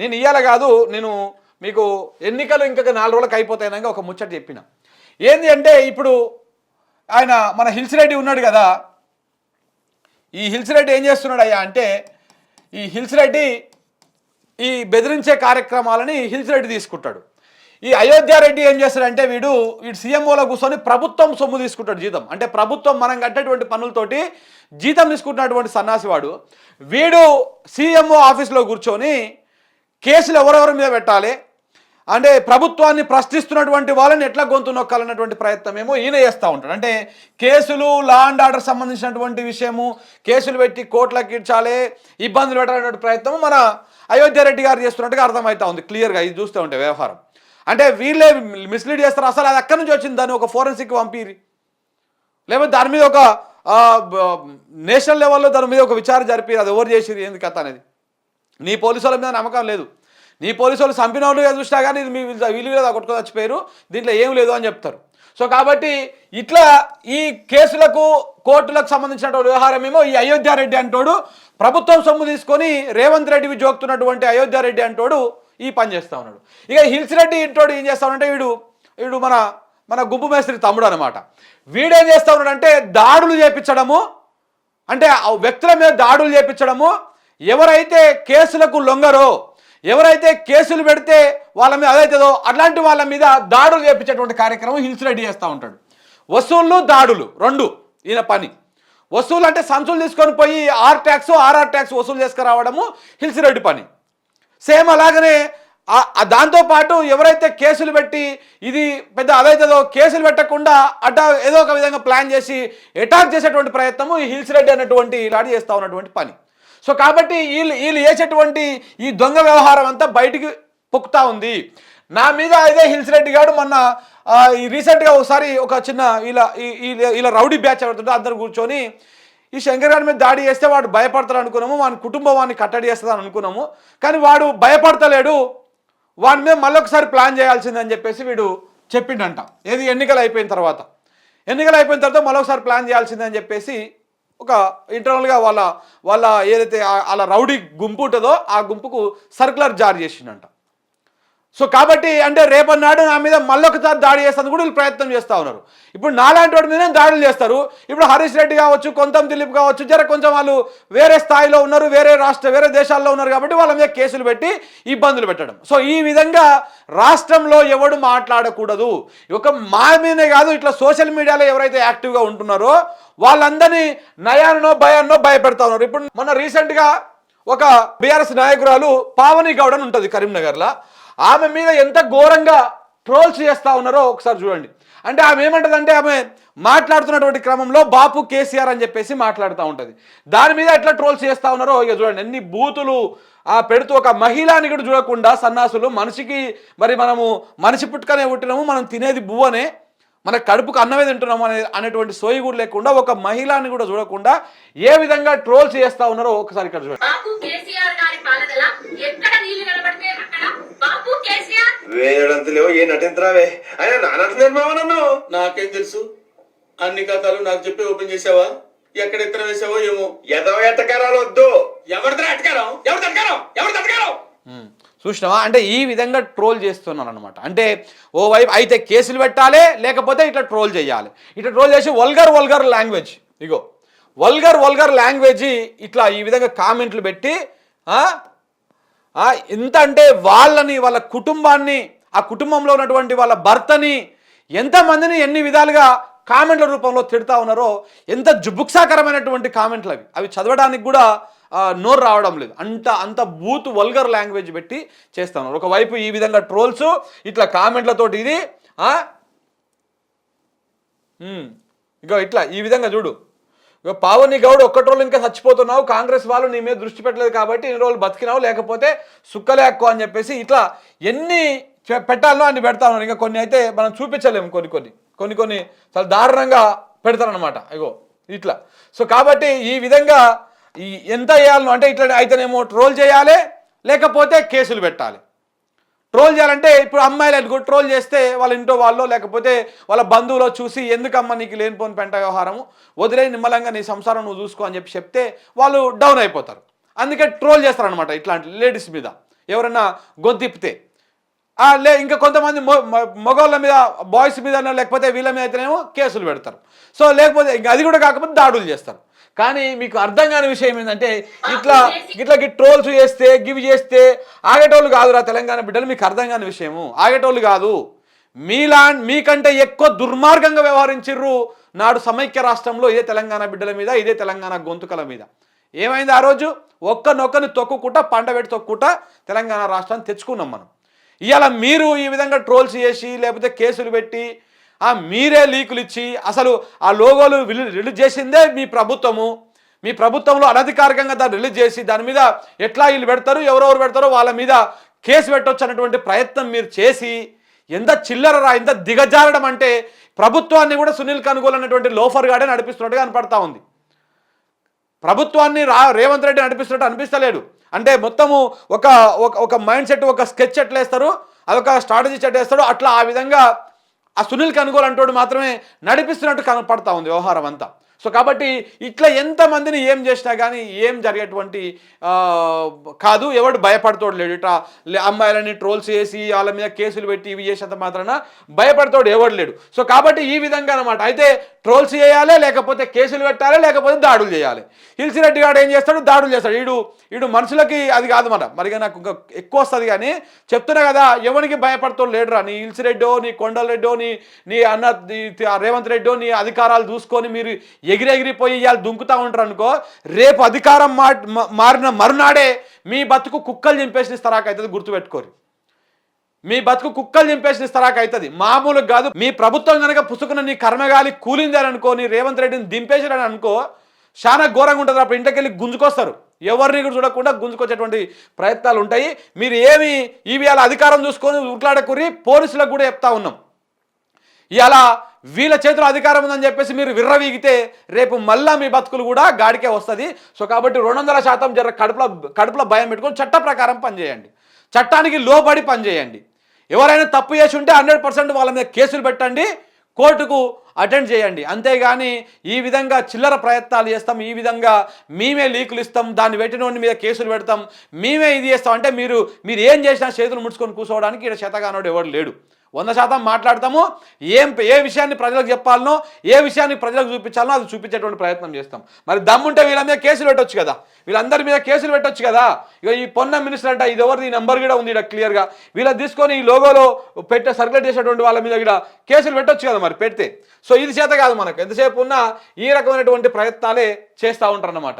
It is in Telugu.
నేను ఇయ్యాల కాదు నేను మీకు ఎన్నికలు ఇంకా నాలుగు రోజులకు అయిపోతాయనగా ఒక ముచ్చట చెప్పిన. ఏంది అంటే ఇప్పుడు ఆయన మన హిల్స్ రెడ్డి ఉన్నాడు కదా ఈ హిల్స్ రెడ్డి ఏం చేస్తున్నాడు అయ్యా అంటే ఈ హిల్స్ రెడ్డి ఈ బెదిరించే కార్యక్రమాలని హిల్స్ రెడ్డి తీసుకుంటాడు. ఈ అయోధ్య రెడ్డి ఏం చేస్తాడంటే వీడు వీడు సీఎంఓలో కూర్చొని ప్రభుత్వం సొమ్ము తీసుకుంటాడు జీతం. అంటే ప్రభుత్వం మనం కట్టేటువంటి పనులతోటి జీతం తీసుకుంటున్నటువంటి సన్నాసివాడు. వీడు సీఎంఓ ఆఫీస్లో కూర్చొని కేసులు ఎవరెవరి మీద పెట్టాలి? అంటే ప్రభుత్వాన్ని ప్రశ్నిస్తున్నటువంటి వాళ్ళని ఎట్లా గొంతు నొక్కాలన్నటువంటి ప్రయత్నం ఏమో ఈయన చేస్తూ ఉంటాడు. అంటే కేసులు లా అండ్ ఆర్డర్ సంబంధించినటువంటి విషయము కేసులు పెట్టి కోర్టులకు ఇచ్చాలి ఇబ్బందులు పెట్టాలన్నటువంటి ప్రయత్నం మన అయోధ్య రెడ్డి గారు చేస్తున్నట్టుగా అర్థమవుతా ఉంది క్లియర్గా ఇది చూస్తూ ఉంటే వ్యవహారం. అంటే వీళ్ళే మిస్లీడ్ చేస్తారు అసలు అది ఎక్కడి నుంచి వచ్చింది? దాన్ని ఒక ఫోరెన్సిక్ పంపిరి లేకపోతే దాని మీద ఒక నేషనల్ లెవెల్లో దాని మీద ఒక విచారణ జరిపి అది ఎవరు చేసిరు ఏంది కథ అనేది? నీ పోలీసు వాళ్ళ మీద నమ్మకం లేదు. నీ పోలీసు వాళ్ళు చంపిన వాళ్ళు చూసినా కానీ ఇది మీ వీళ్ళు వీళ్ళు మీద కొట్టుకొని చచ్చిపోయారు. దీంట్లో ఏం లేదు అని చెప్తారు. సో కాబట్టి ఇట్లా ఈ కేసులకు కోర్టులకు సంబంధించిన వ్యవహారం ఏమో ఈ అయోధ్యారెడ్డి అంటోడు ప్రభుత్వం సొమ్ము తీసుకొని రేవంత్ రెడ్డివి జోక్తున్నటువంటి అయోధ్యారెడ్డి అంటోడు ఈ పని చేస్తా ఉన్నాడు. ఇక హిల్స్ రెడ్డి ఇంటోడు ఏం చేస్తా ఉన్నాడంటే వీడు వీడు మన మన గుబ్బు మేస్త్రి తమ్ముడు అనమాట వీడేం చేస్తా ఉన్నాడంటే దాడులు చేపించడము అంటే ఆ వ్యక్తుల మీద దాడులు చేపించడము ఎవరైతే కేసులకు లొంగరో ఎవరైతే కేసులు పెడితే వాళ్ళ మీద అదైతుందో అట్లాంటి వాళ్ళ మీద దాడులు చేపించేటువంటి కార్యక్రమం హిల్స్ రెడ్డి చేస్తూ ఉంటాడు. వసూళ్ళు దాడులు రెండు ఈయన పని. వసూలు అంటే సంచులు తీసుకొని పోయి ఆర్ ట్యాక్స్ ఆర్ఆర్ ట్యాక్స్ వసూలు చేసుకురావడము హిల్స్ రెడ్డి పని. సేమ్ అలాగనే దాంతోపాటు ఎవరైతే కేసులు పెట్టి ఇది పెద్ద అదైతుందో కేసులు పెట్టకుండా అడ్డ ఏదో ఒక విధంగా ప్లాన్ చేసి అటాక్ చేసేటువంటి ప్రయత్నము హిల్స్ రెడ్డి అనేటువంటి ఇలాంటి చేస్తూ ఉన్నటువంటి పని. సో కాబట్టి వీళ్ళు వీళ్ళు చేసేటువంటి ఈ దొంగ వ్యవహారం అంతా బయటికి పొక్కుతా ఉంది. నా మీద ఇదే హిల్స్ రెడ్డి గారు మొన్న ఈ రీసెంట్గా ఒకసారి ఒక చిన్న ఇలా ఇలా రౌడీ బ్యాచ్ పెడుతుంటే అందరు కూర్చొని ఈ శంకర్ గారి మీద దాడి చేస్తే వాడు భయపడతాడు అనుకున్నాము వాని కుటుంబం వాడిని కట్టడి చేస్తుందని అనుకున్నాము. కానీ వాడు భయపడతలేడు వాడి మీద మళ్ళొకసారి ప్లాన్ చేయాల్సిందని చెప్పేసి వీడు చెప్పిండంట. ఏది ఎన్నికలు అయిపోయిన తర్వాత. ఎన్నికలు అయిపోయిన తర్వాత మళ్ళొకసారి ప్లాన్ చేయాల్సిందని చెప్పేసి ఒక ఇంటర్నల్గా వాళ్ళ వాళ్ళ ఏదైతే వాళ్ళ రౌడీ గుంపు ఉంటుందో ఆ గుంపుకు సర్కులర్ జారీ చేసిండంట. సో కాబట్టి అంటే రేపన్నాడు నా మీద మళ్ళొకసారి దాడి చేస్తాను కూడా వీళ్ళు ప్రయత్నం చేస్తూ ఉన్నారు. ఇప్పుడు నాలాంటి వాడి మీద దాడులు చేస్తారు. ఇప్పుడు హరీష్ రెడ్డి కావచ్చు కొంతం దిలీప్ కావచ్చు జర కొంచెం వాళ్ళు వేరే స్థాయిలో ఉన్నారు వేరే రాష్ట్ర వేరే దేశాల్లో ఉన్నారు కాబట్టి వాళ్ళ మీద కేసులు పెట్టి ఇబ్బందులు పెట్టడం. సో ఈ విధంగా రాష్ట్రంలో ఎవడు మాట్లాడకూడదు. ఒక మా మీదనే కాదు ఇట్లా సోషల్ మీడియాలో ఎవరైతే యాక్టివ్గా ఉంటున్నారో వాళ్ళందరినీ నయానో భయాన్నో భయపెడతా ఉన్నారు. ఇప్పుడు మొన్న రీసెంట్గా ఒక బీఆర్ఎస్ నాయకురాలు పావని గౌడ్ అని ఉంటుంది కరీంనగర్లో. ఆమె మీద ఎంత ఘోరంగా ట్రోల్స్ చేస్తా ఉన్నారో ఒకసారి చూడండి. అంటే ఆమె ఏమంటదంటే ఆమె మాట్లాడుతున్నటువంటి క్రమంలో బాపు కేసీఆర్ అని చెప్పేసి మాట్లాడుతూ ఉంటుంది. దాని మీద ఎట్లా ట్రోల్స్ చేస్తా ఉన్నారో ఇక చూడండి. ఎన్ని బూతులు ఆ పెడుతూ ఒక మహిళని కూడా చూడకుండా సన్నాసులు మనిషికి మరి మనము మనిషి పుట్టుకనే పుట్టినాము మనం తినేది బువ్వనే మన కడుపుకు అన్నమే తింటున్నాము అనే అనేటువంటి సోయి కూడా లేకుండా ఒక మహిళని కూడా చూడకుండా ఏ విధంగా ట్రోల్స్ చేస్తా ఉన్నారో ఒకసారి ఇక్కడ చూడండి. లేవు ఏ నటించరావే ఆయన నానంటున్నాను నన్ను? నాకేం తెలుసు? అన్ని కథలు నాకు చెప్పి ఓపెన్ చేసావా ఎక్కడ ఎత్తన వేసావో ఏమో? ఎదవ ఎట్టకారాలు వద్దు. ఎవరిది అటకారం ఎవరిది అటకారం ఎవరిది అటకారం ఉమ్. చూసినావా? అంటే ఈ విధంగా ట్రోల్ చేస్తున్నారు అనమాట అంటే ఓ వైపు అయితే కేసులు పెట్టాలి లేకపోతే ఇట్లా ట్రోల్ చేయాలి. ఇట్లా ట్రోల్ చేసి వల్గర్ వల్గర్ లాంగ్వేజ్. ఇగో వల్గర్ వల్గర్ లాంగ్వేజ్ ఇట్లా ఈ విధంగా కామెంట్లు పెట్టి ఎంత అంటే వాళ్ళని వాళ్ళ కుటుంబాన్ని ఆ కుటుంబంలో ఉన్నటువంటి వాళ్ళ భర్తని ఎంతమందిని ఎన్ని విధాలుగా కామెంట్ల రూపంలో తిడతా ఉన్నారో ఎంత జుబుక్సాకరమైనటువంటి కామెంట్లు అవి అవి చదవడానికి కూడా నోరు రావడం లేదు. అంత అంత బూత్ వల్గర్ లాంగ్వేజ్ పెట్టి చేస్తా ఉన్నారు. ఒకవైపు ఈ విధంగా ట్రోల్స్ ఇట్లా కామెంట్లతోటి ఇది ఇగో ఇట్లా ఈ విధంగా చూడు. పావని గౌడ్ ఒక్కటి రోజులు ఇంకా చచ్చిపోతున్నావు కాంగ్రెస్ వాళ్ళు నీ మీద దృష్టి పెట్టలేదు కాబట్టి ఇన్ని రోజులు బతికినావు లేకపోతే సుక్కలేక్కు అని చెప్పేసి ఇట్లా ఎన్ని పెట్టాలనో అన్ని పెడతా ఉన్నారు. ఇంకా కొన్ని అయితే మనం చూపించలేము కొన్ని కొన్ని. కొన్ని కొన్ని చాలా దారుణంగా పెడతారనమాట ఇగో ఇట్లా. సో కాబట్టి ఈ విధంగా ఈ ఎంత చేయాలనో అంటే ఇట్లా అయితేనేమో ట్రోల్ చేయాలి లేకపోతే కేసులు పెట్టాలి. ట్రోల్ చేయాలంటే ఇప్పుడు అమ్మాయిలు ట్రోల్ చేస్తే వాళ్ళ ఇంట్లో వాళ్ళు లేకపోతే వాళ్ళ బంధువులో చూసి ఎందుకమ్మా నీకు లేనిపోని పెంట వ్యవహారము? వదిలే నిమ్మలంగా నీ సంసారం నువ్వు చూసుకో అని చెప్పి చెప్తే వాళ్ళు డౌన్ అయిపోతారు. అందుకే ట్రోల్ చేస్తారనమాట ఇట్లాంటి లేడీస్ మీద. ఎవరన్నా గొంతిప్పితే లే ఇంకా కొంతమంది మగవాళ్ళ మీద బాయ్స్ మీద లేకపోతే వీళ్ళ మీద అయితేనేమో కేసులు పెడతారు. సో లేకపోతే ఇంకా అది కూడా కాకపోతే దాడులు చేస్తారు. కానీ మీకు అర్థం కాని విషయం ఏంటంటే ఇట్లా ఇట్లా ట్రోల్స్ చేస్తే గివి చేస్తే ఆగేటోళ్ళు కాదురా తెలంగాణ బిడ్డలు మీకు అర్థం కాని విషయము. ఆగేటోళ్ళు కాదు. మీలా మీకంటే ఎక్కువ దుర్మార్గంగా వ్యవహరించిర్రు నాడు సమైక్య రాష్ట్రంలో ఇదే తెలంగాణ బిడ్డల మీద ఇదే తెలంగాణ గొంతుకల మీద. ఏమైంది ఆ రోజు? ఒక్కనొక్కని తొక్కుకుంటా పంట పెట్టి తొక్కుకుంటా తెలంగాణ రాష్ట్రాన్ని తెచ్చుకున్నాం మనం. ఇవాళ మీరు ఈ విధంగా ట్రోల్స్ చేసి లేకపోతే కేసులు పెట్టి మీరే లీకులు ఇచ్చి అసలు ఆ లోగోలు విలు- రిలీజ్ చేసిందే మీ ప్రభుత్వము. మీ ప్రభుత్వంలో అనధికారికంగా దాన్ని రిలీజ్ చేసి దాని మీద ఎట్లా వీళ్ళు పెడతారు ఎవరెవరు పెడతారో వాళ్ళ మీద కేసు పెట్టొచ్చు అన్నటువంటి ప్రయత్నం మీరు చేసి ఎంత చిల్లరరా ఎంత దిగజారడం అంటే ప్రభుత్వాన్ని కూడా సునీల్ కనుగోలు అనేటువంటి లోఫర్ గాడే నడిపిస్తున్నట్టుగా కనపడతా ఉంది. ప్రభుత్వాన్ని రా రేవంత్ రెడ్డి నడిపిస్తున్నట్టు అనిపిస్తలేడు అంటే మొత్తము ఒక ఒక ఒక మైండ్ సెట్ ఒక స్కెచ్ ఎట్లేస్తారు అదొక స్ట్రాటజీ సెట్ వేస్తాడు అట్లా ఆ విధంగా ఆ సునీల్ కనుగోలు అంటోడు మాత్రమే నడిపిస్తున్నట్టు కనపడతా ఉంది వ్యవహారం అంతా. సో కాబట్టి ఇట్లా ఎంతమందిని ఏం చేసినా కానీ ఏం జరిగేటువంటి కాదు ఎవడు భయపడతాడు లేడు. ఇట్లా లే- అమ్మాయిలని ట్రోల్స్ చేసి వాళ్ళ మీద కేసులు పెట్టి ఇవి చేసేంత మాత్రాన భయపడతాడు ఎవడు లేడు. సో కాబట్టి ఈ విధంగా అనమాట అయితే ట్రోల్స్ చేయాలి లేకపోతే కేసులు పెట్టాలి లేకపోతే దాడులు చేయాలి. హిల్సిరెడ్డి గారు ఏం చేస్తాడు? దాడులు చేస్తాడు. వీడు వీడు మనుషులకి అది కాదు మన మరి నాకు ఇంకా ఎక్కువ వస్తుంది కానీ చెప్తున్నా కదా ఎవరికి భయపడతాడు లేడురా? నీ హిల్సిరెడ్డో నీ కొండలరెడ్డో నీ నీ అన్న రేవంత్ రెడ్డో నీ అధికారాలు చూసుకొని మీరు ఎగిరెగిరిపోయి ఇవాళ దుంకుతూ ఉంటారు అనుకో రేపు అధికారం మా మారిన మరునాడే మీ బతుకు కుక్కలు చింపేసిన స్తరాకు అవుతుంది గుర్తుపెట్టుకోరు. మీ బతుకు కుక్కలు చింపేసిన స్తరాకు అవుతుంది మామూలుగా కాదు. మీ ప్రభుత్వం కనుక పుసుకున్న నీ కర్మగాలి కూలింది అని అనుకో నీ రేవంత్ రెడ్డిని దింపేసారని అనుకో చాలా ఘోరంగా ఉంటుంది. అప్పుడు ఇంటికి వెళ్ళి గుంజుకొస్తారు. ఎవరిని కూడా చూడకుండా గుంజుకొచ్చేటువంటి ప్రయత్నాలు ఉంటాయి. మీరు ఏమి ఇవి అధికారం చూసుకొని ఉట్లాడకురి పోలీసులకు కూడా చెప్తా ఉన్నాం. ఇలా వీళ్ళ చేతిలో అధికారం ఉందని చెప్పేసి మీరు విర్రవీగితే రేపు మళ్ళా మీ బతుకులు కూడా గాడికే వస్తుంది. సో కాబట్టి రెండు వందల శాతం జర కడుపులో కడుపులో భయం పెట్టుకొని చట్ట ప్రకారం పనిచేయండి. చట్టానికి లోబడి పనిచేయండి. ఎవరైనా తప్పు చేసి ఉంటే హండ్రెడ్ పర్సెంట్ వాళ్ళ మీద కేసులు పెట్టండి. కోర్టుకు అటెండ్ చేయండి. అంతేగాని ఈ విధంగా చిల్లర ప్రయత్నాలు చేస్తాం ఈ విధంగా మేమే లీకులు ఇస్తాం దాన్ని పెట్టిన మీద కేసులు పెడతాం మేమే ఇది చేస్తాం. అంటే మీరు మీరు ఏం చేసినా చేతులు ముడుచుకొని కూర్చోవడానికి ఇక్కడ చేతగానోడు ఎవడు లేడు. వంద శాతం మాట్లాడతాము. ఏం ఏ విషయాన్ని ప్రజలకు చెప్పాలనో ఏ విషయాన్ని ప్రజలకు చూపించాలనో అది చూపించేటువంటి ప్రయత్నం చేస్తాం. మరి దమ్ముంటే వీళ్ళ మీద కేసులు పెట్టవచ్చు కదా. వీళ్ళందరి మీద కేసులు పెట్టొచ్చు కదా. ఇక ఈ పొన్న మినిస్టర్ అంట ఇది ఎవరిది? నెంబర్ కూడా ఉంది ఇక్కడ క్లియర్గా. వీళ్ళ తీసుకొని ఈ లోగోలో పెట్టే సర్క్యులేట్ చేసేటువంటి వాళ్ళ మీద కూడా కేసులు పెట్టొచ్చు కదా మరి పెడితే. సో ఇది చేత కాదు మనకు. ఎంతసేపు ఉన్నా ఈ రకమైనటువంటి ప్రయత్నాలే చేస్తూ ఉంటారు అన్నమాట